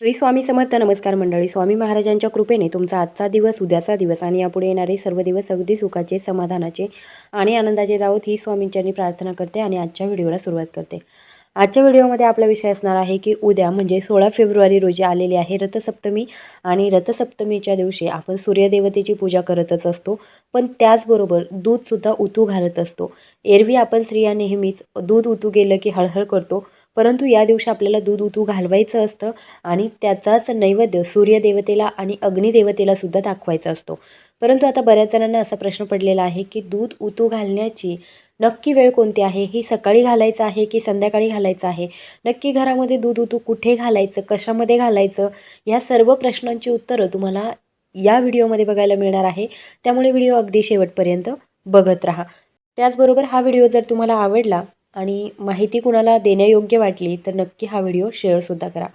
श्री स्वामी समर्थ नमस्कार मंडळी स्वामी महाराजांच्या कृपेने तुमचा आजचा दिवस उद्याचा दिवस आणि यापुढे येणारे सर्व दिवस अगदी सुखाचे समाधानाचे आणि आनंदाचे जावत ही स्वामींच्यांनी प्रार्थना करते आणि आजच्या व्हिडिओला सुरुवात करते. आजच्या व्हिडिओमध्ये आपला विषय असणार आहे की उद्या म्हणजे सोळा फेब्रुवारी रोजी आलेली आहे रथसप्तमी आणि रथसप्तमीच्या दिवशी आपण सूर्यदेवतेची पूजा करतच असतो पण त्याचबरोबर दूधसुद्धा उतू घालत असतो. एरवी आपण स्त्रिया नेहमीच दूध उतू गेलं की हळहळ करतो परंतु या दिवशी आपल्याला दूध उतू घालवायचं असतं आणि त्याचाच नैवेद्य सूर्यदेवतेला आणि अग्निदेवतेला सुद्धा दाखवायचा असतो. परंतु आता बऱ्याच जणांना असा प्रश्न पडलेला आहे की दूध उतू घालण्याची नक्की वेळ कोणती आहे? ही सकाळी घालायचं आहे की संध्याकाळी घालायचं आहे? नक्की घरामध्ये दूध उतू कुठे घालायचं? कशामध्ये घालायचं? या सर्व प्रश्नांची उत्तरं तुम्हाला या व्हिडिओमध्ये बघायला मिळणार आहे. त्यामुळे व्हिडिओ अगदी शेवटपर्यंत बघत राहा. त्याचबरोबर हा व्हिडिओ जर तुम्हाला आवडला आणि माहिती कुणाला देण्यायोग्य वाटली तर नक्की हा व्हिडिओ शेअरसुद्धा करा.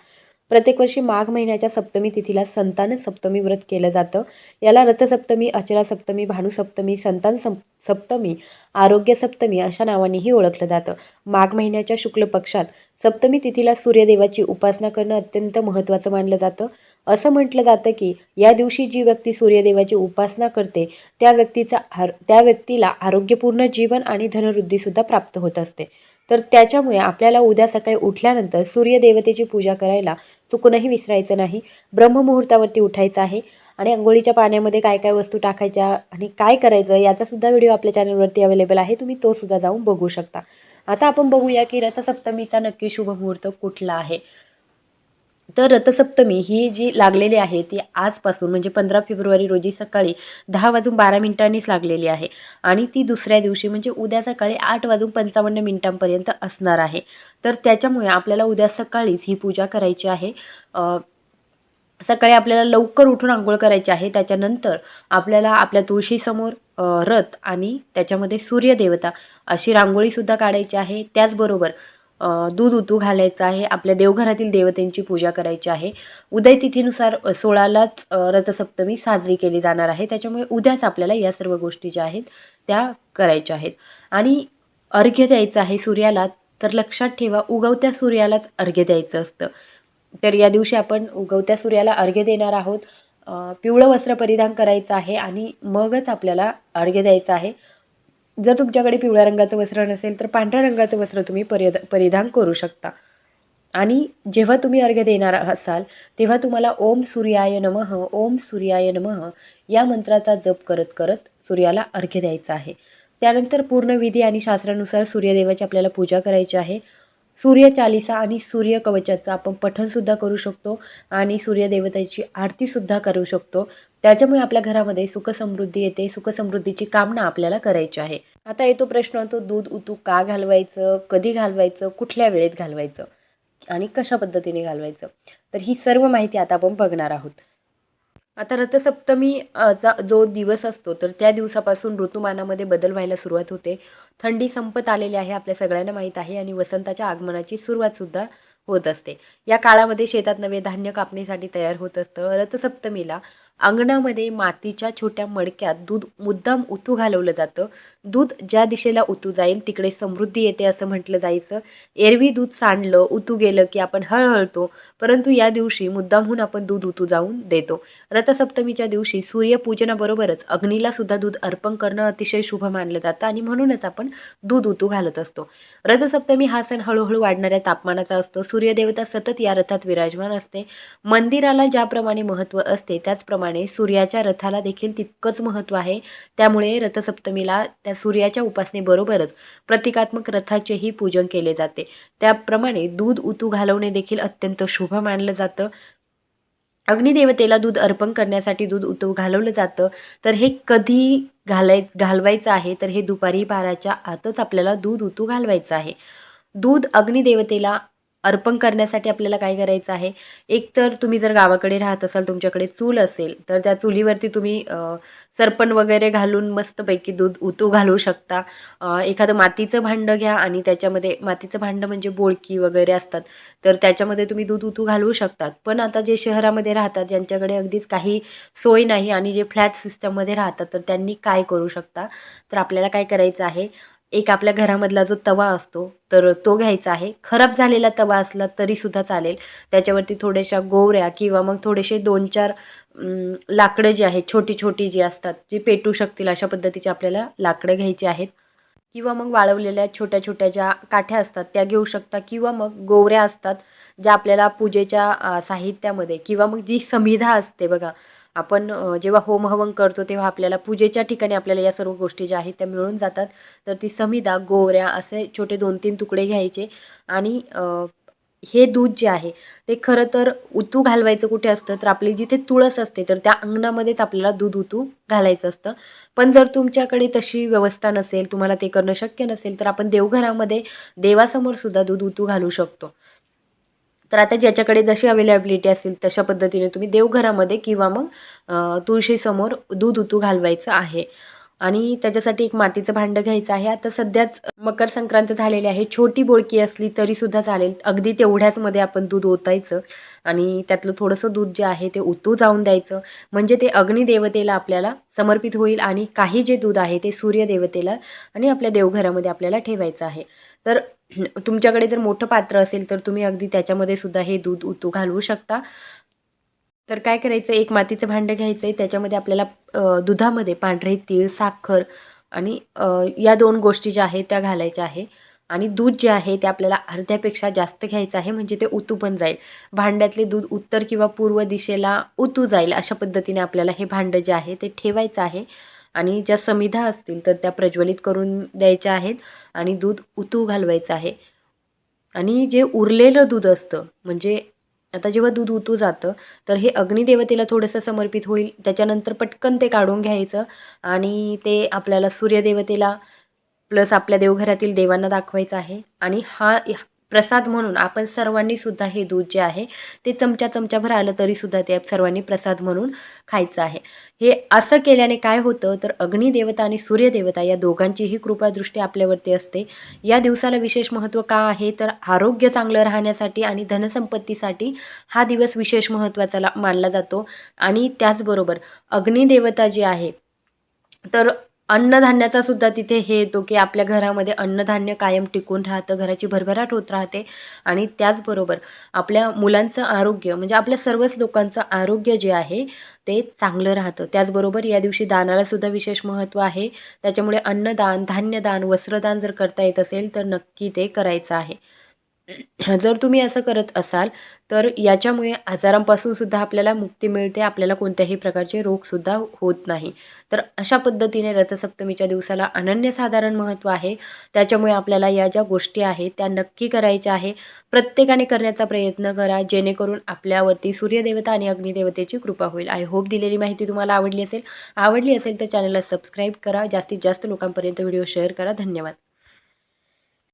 प्रत्येक वर्षी माघ महिन्याच्या सप्तमी तिथीला संतान सप्तमी व्रत केलं जातं. याला रथसप्तमी अचला सप्तमी भानुसप्तमी संतान सप सप्तमी आरोग्य सप्तमी अशा नावानेही ओळखलं जातं. माघ महिन्याच्या शुक्ल पक्षात सप्तमी तिथीला सूर्यदेवाची उपासना करणं अत्यंत महत्त्वाचं मानलं जातं. असं म्हटलं जातं की या दिवशी जी व्यक्ती सूर्यदेवाची उपासना करते त्या व्यक्तीचा आर त्या व्यक्तीला आरोग्यपूर्ण जीवन आणि धनवृद्धीसुद्धा प्राप्त होत असते. तर त्याच्यामुळे आपल्याला उद्या सकाळी उठल्यानंतर सूर्यदेवतेची पूजा करायला चुकूनही विसरायचं नाही ब्रह्ममुहूर्तावरती उठायचं आहे आणि अंघोळीच्या पाण्यामध्ये काय काय वस्तू टाकायच्या आणि काय करायचं याचासुद्धा व्हिडिओ आपल्या चॅनलवरती अवेलेबल आहे तुम्ही तोसुद्धा जाऊन बघू शकता. आता आपण बघूया की रथसप्तमीचा नक्की शुभ मुहूर्त कुठला आहे? तर रथसप्तमी ही जी लागलेली आहे ती आजपासून म्हणजे पंधरा फेब्रुवारी रोजी सकाळी दहा वाजून बारा मिनिटांनीच लागलेली आहे. आणि ती दुसऱ्या दिवशी म्हणजे उद्या सकाळी आठ वाजून पंचावन्न मिनिटांपर्यंत असणार आहे. तर त्याच्यामुळे आपल्याला उद्या सकाळीच ही पूजा करायची आहे. सकाळी आपल्याला लवकर उठून आंघोळ करायची आहे. त्याच्यानंतर आपल्याला आपल्या तुळशीसमोर रथ आणि त्याच्यामध्ये सूर्यदेवता अशी रांगोळीसुद्धा काढायची आहे. त्याचबरोबर दूध उतू घालायचं आहे. आपल्या देवघरातील देवतेंची पूजा करायची आहे. उदय तिथीनुसार सोळालाच रथसप्तमी साजरी केली जाणार आहे. त्याच्यामुळे उद्याच आपल्याला या सर्व गोष्टी ज्या आहेत त्या करायच्या आहेत. आणि अर्घ्य द्यायचं आहे सूर्याला तर लक्षात ठेवा उगवत्या सूर्यालाच अर्घ्य द्यायचं असतं. तर या दिवशी आपण उगवत्या सूर्याला अर्घ्य देणार आहोत. पिवळं वस्त्र परिधान करायचं आहे आणि मगच आपल्याला अर्घ्य द्यायचं आहे. जर तुमच्याकडे पिवळ्या रंगाचं वस्त्र नसेल तर पांढऱ्या रंगाचं वस्त्र तुम्ही परिध परिधान करू शकता. आणि जेव्हा तुम्ही अर्घ्य देणार असाल तेव्हा तुम्हाला ओम सूर्याय नमः ओम सूर्याय नमः या मंत्राचा जप करत करत सूर्याला अर्घ्य द्यायचा आहे. त्यानंतर पूर्ण विधी आणि शास्त्रानुसार सूर्यदेवाची आपल्याला पूजा करायची आहे. सूर्यचालिसा आणि सूर्यकवचाचं आपण पठणसुद्धा करू शकतो आणि सूर्यदेवतेची आरतीसुद्धा करू शकतो. त्याच्यामुळे आपल्या घरामध्ये सुखसमृद्धी येते. सुखसमृद्धीची कामना आपल्याला करायची आहे. आता येतो प्रश्न तो दूध उतू का घालवायचं? कधी घालवायचं? कुठल्या वेळेत घालवायचं? आणि कशा पद्धतीने घालवायचं? तर ही सर्व माहिती आता आपण बघणार आहोत. आता रथसप्तमी चा जो दिवस असतो तर त्या दिवसापासून ऋतुमानामध्ये बदल व्हायला सुरुवात होते. थंडी संपत आलेली आहे आपल्या सगळ्यांना माहीत आहे आणि वसंताच्या आगमनाची सुरुवातसुद्धा होत असते. या काळामध्ये शेतात नवे धान्य कापणीसाठी तयार होत असतं. रथसप्तमीला अंगणामध्ये मातीच्या छोट्या मडक्यात दूध मुद्दाम उतू घालवलं जातं. दूध ज्या दिशेला उतू जाईल तिकडे समृद्धी येते असं म्हटलं जायचं. एरवी दूध सांडलं उतू गेलं की आपण हळहळतो. परंतु या दिवशी मुद्दामहून आपण दूध उतू जाऊन देतो. रथसप्तमीच्या दिवशी सूर्यपूजनाबरोबरच अग्नीला सुद्धा दूध अर्पण करणं अतिशय शुभ मानलं जातं आणि म्हणूनच आपण दूध उतू घालत असतो. रथसप्तमी हा सण हळूहळू वाढणाऱ्या तापमानाचा असतो. सूर्यदेवता सतत या रथात विराजमान असते. मंदिराला ज्याप्रमाणे महत्त्व असते त्याचप्रमाणे सूर्याच्या रथाला देखील तितकंच महत्त्व आहे. त्यामुळे रथसप्तमीला त्या सूर्याच्या उपासनेबरोबरच प्रतिकात्मक रथाचेही पूजन केले जाते. त्याप्रमाणे दूध उतू घालवणे देखील अत्यंत शुभ मानलं जातं. अग्निदेवतेला दूध अर्पण करण्यासाठी दूध उतू घालवलं जातं. तर हे कधी घालाय घालवायचं आहे? तर हे दुपारी बाराच्या आतच आपल्याला दूध उतू घालवायचं आहे. दूध अग्निदेवतेला अर्पण करण्यासाठी आपल्याला काय करायचं आहे? एक तर तुम्ही जर गावाकडे राहत असाल तुमच्याकडे चूल असेल तर त्या चुलीवरती तुम्ही सरपण वगैरे घालून मस्तपैकी दूध उतू घालू शकता. एखादं मातीचं भांडं घ्या आणि त्याच्यामध्ये मातीचं भांडं म्हणजे बोळकी वगैरे असतात तर त्याच्यामध्ये तुम्ही दूध उतू घालवू शकतात. पण आता जे शहरामध्ये राहतात ज्यांच्याकडे अगदीच काही सोय नाही आणि जे फ्लॅट सिस्टममध्ये राहतात तर त्यांनी काय करू शकता? तर आपल्याला काय करायचं आहे? एक आपल्या घरामधला जो तवा असतो तर तो घ्यायचा आहे. खराब झालेला तवा असला तरीसुद्धा चालेल. त्याच्यावरती थोड्याशा गोवऱ्या किंवा मग थोडेसे दोन चार लाकडं जी आहेत छोटी छोटी जी असतात जी पेटू शकतील अशा पद्धतीची आपल्याला लाकडं घ्यायची आहेत. किंवा मग वाळवलेल्या छोट्या छोट्या ज्या काठ्या असतात त्या घेऊ शकता. किंवा मग गोवऱ्या असतात ज्या आपल्याला पूजेच्या साहित्यामध्ये किंवा मग जी समिधा असते बघा आपण जेव्हा होम हवन करतो तेव्हा आपल्याला पूजेच्या ठिकाणी आपल्याला या सर्व गोष्टी ज्या आहेत त्या मिळून जातात. तर ती समिदा गोवऱ्या असे छोटे दोन तीन तुकडे घ्यायचे आणि हे दूध जे आहे ते खरं तर उतू घालवायचं कुठे असतं तर आपली जिथे तुळस असते तर त्या अंगणामध्येच आपल्याला दूध उतू घालायचं असतं. पण जर तुमच्याकडे तशी व्यवस्था नसेल तुम्हाला ते करणं शक्य नसेल तर आपण देवघरामध्ये देवासमोर सुद्धा दूध उतू घालू शकतो. तर आता ज्याच्याकडे जशी अवेलेबिलिटी असेल तशा पद्धतीने तुम्ही देवघरामध्ये किंवा मग तुळशीसमोर दूध उतू घालवायचं आहे. आणि त्याच्यासाठी एक मातीचं भांडं घ्यायचं आहे. आता सध्याच मकर संक्रांत झालेली आहे. छोटी बोळकी असली तरीसुद्धा चालेल. अगदी तेवढ्याचमध्ये आपण दूध ओतायचं आणि त्यातलं थोडंसं दूध जे आहे ते उतू जाऊन द्यायचं. म्हणजे ते अग्निदेवतेला आपल्याला समर्पित होईल आणि काही जे दूध आहे ते सूर्यदेवतेला आणि आपल्या देवघरामध्ये आपल्याला ठेवायचं आहे. तर तुमच्याकडे जर मोठं पात्र असेल तर तुम्ही अगदी त्याच्यामध्ये सुद्धा हे दूध उतू घालवू शकता. तर काय करायचं? एक मातीचं भांडं घ्यायचं आहे त्याच्यामध्ये आपल्याला दुधामध्ये पांढरे तीळ साखर आणि या दोन गोष्टी ज्या आहेत त्या घालायच्या आहे. आणि दूध जे आहे ते आपल्याला अर्ध्यापेक्षा जास्त घ्यायचं आहे. म्हणजे ते उतू पण जाईल. भांड्यातले दूध उत्तर किंवा पूर्व दिशेला उतू जाईल अशा पद्धतीने आपल्याला हे भांडं जे आहे ते ठेवायचं आहे. आणि ज्या समिधा असतील तर त्या प्रज्वलित करून द्यायच्या आहेत. आणि दूध उतू घालवायचं आहे. आणि जे उरलेलं दूध असतं म्हणजे आता जेव्हा दूध उतू जातं तर हे अग्निदेवतेला थोडंसं समर्पित होईल. त्याच्यानंतर पटकन ते काढून घ्यायचं आणि ते आपल्याला सूर्यदेवतेला प्लस आपल्या देवघरातील देवांना दाखवायचं आहे. आणि हा प्रसाद म्हणून आपण सर्वांनी सुद्धा हे दूध जे आहे ते चमचा चमच्याभर आलं तरीसुद्धा ते सर्वांनी प्रसाद म्हणून खायचं आहे. हे असं केल्याने काय होतं तर अग्निदेवता आणि सूर्यदेवता या दोघांचीही कृपादृष्टी आपल्यावरती असते. या दिवसाला विशेष महत्त्व का आहे? तर आरोग्य चांगलं राहण्यासाठी आणि धनसंपत्तीसाठी हा दिवस विशेष महत्त्वाचा ला- मानला जातो. आणि त्याचबरोबर अग्निदेवता जी आहे तर अन्नधान्याचा सुद्धा तिथे हे येतो की आपल्या घरामध्ये अन्नधान्य कायम टिकून राहतं घराची भरभराट होत राहते आणि त्याचबरोबर आपल्या मुलांचं आरोग्य म्हणजे आपल्या सर्वच लोकांचं आरोग्य जे आहे ते चांगलं राहतं. त्याचबरोबर या दिवशी दानाला सुद्धा विशेष महत्त्व आहे. त्याच्यामुळे अन्नदान धान्यदान वस्त्रदान जर करता येत असेल तर नक्की ते करायचं आहे. जर तुम्ही असं करत असाल तर याच्यामुळे आजारांपासून सुद्धा आपल्याला मुक्ती मिळते आपल्याला कोणत्याही प्रकारचे रोगसुद्धा होत नाही. तर अशा पद्धतीने रथसप्तमीच्या दिवसाला अनन्यसाधारण महत्त्व आहे. त्याच्यामुळे आपल्याला या ज्या गोष्टी आहेत त्या नक्की करायच्या आहे. प्रत्येकाने करण्याचा प्रयत्न करा जेणेकरून आपल्यावरती सूर्यदेवता आणि अग्निदेवतेची कृपा होईल. आय होप दिलेली माहिती तुम्हाला आवडली असेल. आवडली असेल तर चॅनलला सबस्क्राईब करा. जास्तीत जास्त लोकांपर्यंत व्हिडिओ शेअर करा. धन्यवाद.